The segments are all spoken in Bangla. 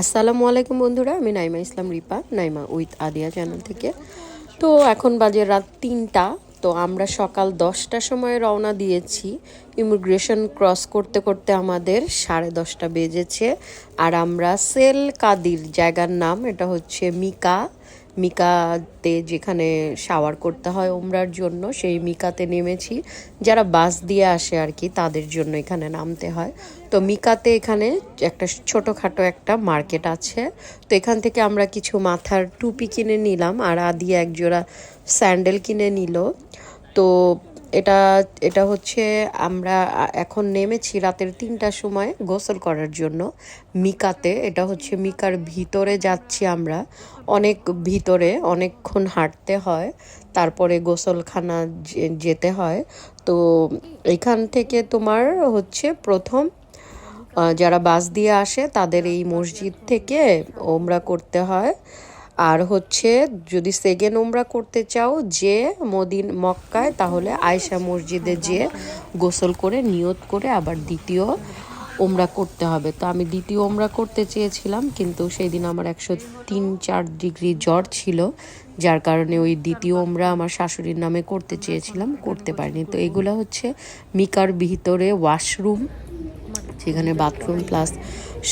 আসসালামু আলাইকুম বন্ধুরা, আমি নাইমা ইসলাম রিপা, নাইমা উইথ আদিয়া চ্যানেল থেকে। তো এখন বাজে রাত তিনটা, তো আমরা সকাল দশটার সময় রওনা দিয়েছি। ইমিগ্রেশন ক্রস করতে করতে আমাদের সাড়ে দশটা বেজেছে। আর আমরা সেল কাদির জায়গার নাম, এটা হচ্ছে মিকা। মিকাতে যেখানে শাওয়ার করতে হয় ওমরার জন্য, সেই মিকাতে নেমেছি। যারা বাস দিয়ে আসে আর কি, তাদের জন্য এখানে নামতে হয়। তো মিকাতে এখানে একটা ছোটোখাটো একটা মার্কেট আছে। তো এখান থেকে আমরা কিছু মাথার টুপি কিনে নিলাম, আর আদি একজোড়া স্যান্ডেল কিনে নিল। তো এটা এটা হচ্ছে আমরা এখন নেমেছি রাতের তিনটার সময় গোসল করার জন্য মিকাতে। এটা হচ্ছে মিকার ভিতরে যাচ্ছি আমরা। অনেক ভিতরে অনেকক্ষণ হাঁটতে হয়, তারপরে গোসলখানা যেতে হয়। তো এখান থেকে তোমার হচ্ছে প্রথম যারা বাস দিয়ে আসে তাদের এই মসজিদ থেকে ওমরা করতে হয়। আর হচ্ছে যদি সেকেন্ড ওমরা করতে চাও, যে মদিন মক্কায়, তাহলে আয়সা মসজিদে যে গোসল করে, নিয়ত করে আবার দ্বিতীয় ওমরা করতে হবে। তো আমি দ্বিতীয় ওমরা করতে চেয়েছিলাম, কিন্তু সেই দিন আমার একশো তিন চার ডিগ্রি জ্বর ছিল, যার কারণে ওই দ্বিতীয় ওমরা আমার শাশুড়ির নামে করতে চেয়েছিলাম, করতে পারিনি। তো এগুলো হচ্ছে মিকার ভিতরে ওয়াশরুম যেখানে বাথরুম প্লাস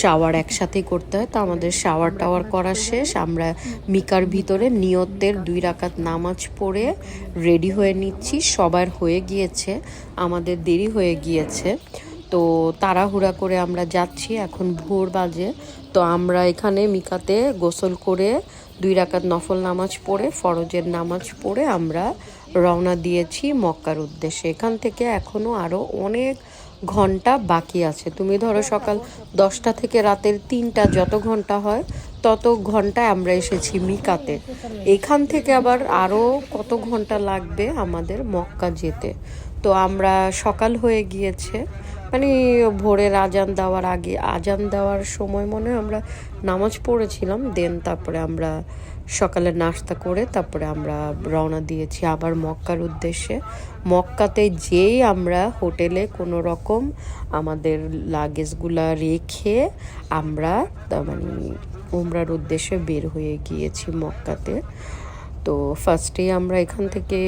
শাওয়ার একসাথেই করতে হয়। তো আমাদের শাওয়ার টাওয়ার করা শেষ। আমরা মিকার ভিতরে নিয়তের দুই রাকাত নামাজ পড়ে রেডি হয়ে নিচ্ছি। সবার হয়ে গিয়েছে। আমাদের দেরি হয়ে গিয়েছে। তো তাড়াহুড়া করে আমরা যাচ্ছি। এখন ভোর বাজে। তো আমরা এখানে মিকাতে গোসল করে দুই রাকাত নফল নামাজ পড়ে, ফরজের নামাজ পড়ে আমরা রওনা দিয়েছি মক্কার উদ্দেশ্যে। এখান থেকে এখনও আরও অনেক ঘণ্টা বাকি আছে। তুমি ধরো সকাল দশটা থেকে রাতের তিনটা যত ঘণ্টা হয় তত ঘন্টায় আমরা এসেছি মিকাতে। এখান থেকে আবার আরও কত ঘণ্টা লাগবে আমাদের মক্কা যেতে? তো আমরা সকাল হয়ে গিয়েছে। মানে ভোরের আজান দেওয়ার আগে, আজান দেওয়ার সময় মনে হয় আমরা নামাজ পড়েছিলাম, দেন তারপরে আমরা সকালে নাস্তা করে তারপরে আমরা রওনা দিয়েছি আবার মক্কার উদ্দেশ্যে। মক্কাতে যেই আমরা হোটেলে কোনো রকম আমাদের লাগেজগুলা রেখে আমরা মানে উমরার উদ্দেশ্যে বের হয়ে গিয়েছি মক্কাতে। তো ফার্স্টে আমরা এখান থেকে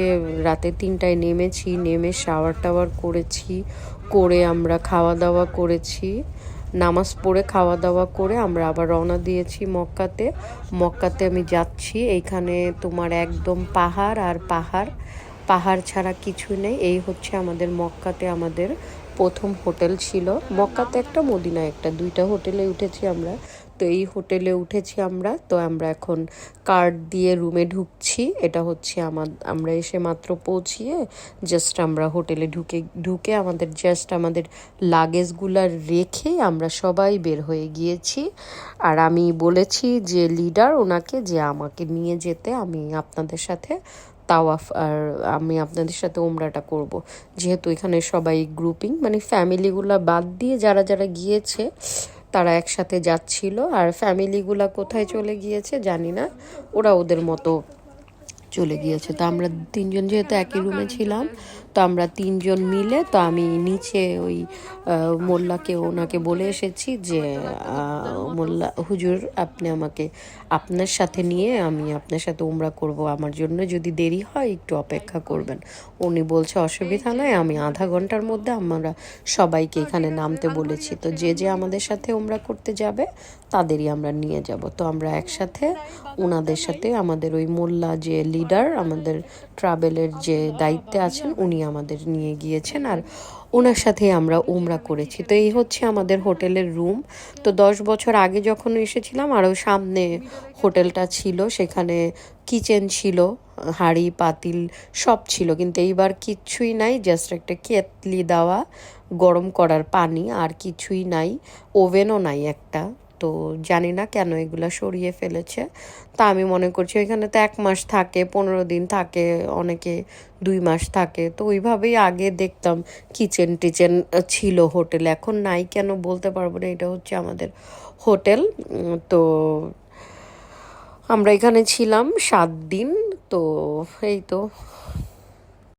রাতে তিনটায় নেমেছি, নেমে শাওয়ার টাওয়ার করেছি, করে আমরা খাওয়া দাওয়া করেছি। নামাজ পড়ে খাওয়া দাওয়া করে আমরা আবার রওনা দিয়েছি মক্কাতে। মক্কাতে আমি যাচ্ছি, এইখানে তোমার একদম পাহাড় আর পাহাড়। পাহাড় ছাড়া কিছু নেই, এই হচ্ছে আমাদের মক্কাতে আমাদের প্রথম হোটেল ছিল। মক্কাতে একটা মদিনা একটা, দুইটা হোটেলে উঠেছি আমরা। তো এই হোটেলে উঠেছি আমরা। তো আমরা এখন কার্ড দিয়ে রুমে ঢুকছি। এটা হচ্ছে আমার, আমরা এসে মাত্র পৌঁছিয়ে জাস্ট আমরা হোটেলে ঢুকে ঢুকে আমাদের জাস্ট আমাদের লাগেজগুলা রেখে আমরা সবাই বের হয়ে গিয়েছি। আর আমি বলেছি যে লিডার ওনাকে যে আমাকে নিয়ে যেতে আমি আপনাদের সাথে তাওয়াফ, আর আমি আপনাদের সাথে ওমরাটা করব। যেহেতু এখানে সবাই গ্রুপিং মানে ফ্যামিলিগুলো বাদ দিয়ে যারা যারা গিয়েছে তারা একসাথে যাচ্ছিল। আর ফ্যামিলিগুলা কোথায় চলে গিয়েছে জানি না। ওরা ওদের মতো চলে গিয়েছে। তো আমরা তিনজন যেহেতু একই রুমে ছিলাম, তো আমরা তিনজন মিলে, তো আমি নিচে ওই মোল্লাকে, ওনাকে বলে এসেছি যে মোল্লা, হুজুর, আপনি আমাকে আপনার সাথে নিয়ে আমি আপনার সাথে উমরা করব। আমার জন্য যদি দেরি হয়, একটু অপেক্ষা করবেন। উনি বলছে, অসুবিধা নয় আমি আধা ঘণ্টার মধ্যে আমরা সবাইকে এখানে নামতে বলেছি। তো যে যে আমাদের সাথে উমরা করতে যাবে, তাদেরই আমরা নিয়ে যাব। তো আমরা একসাথে ওনাদের সাথে আমাদের ওই মোল্লা যে লিডার, আমাদের ট্রাভেলের যে দায়িত্বে আছেন, উনি আমাদের নিয়ে গিয়েছেন আর ওনার সাথে আমরা উমরা করেছি। তো এই হচ্ছে আমাদের হোটেলের রুম। তো দশ বছর আগে যখন এসেছিলাম, আরও সামনে হোটেলটা ছিল, সেখানে কিচেন ছিল, হাঁড়ি, পাতিল সব ছিল। কিন্তু এইবার কিচ্ছুই নাই, জাস্ট একটা কেতলি দেওয়া, গরম করার পানি, আর কিছুই নাই, ওভেনও নাই একটা। তো জানি না কেন এগুলো সরিয়ে ফেলেছে। তা আমি মনে করছি ওইখানে তো এক মাস থাকে, পনেরো দিন থাকে, অনেকে দুই মাস থাকে। তো ওইভাবেই আগে দেখতাম কিচেন টিচেন ছিল হোটেল, এখন নাই কেন বলতে পারব না, এটা হচ্ছে আমাদের হোটেল। তো আমরা এখানে ছিলাম সাত দিন, তো এই তো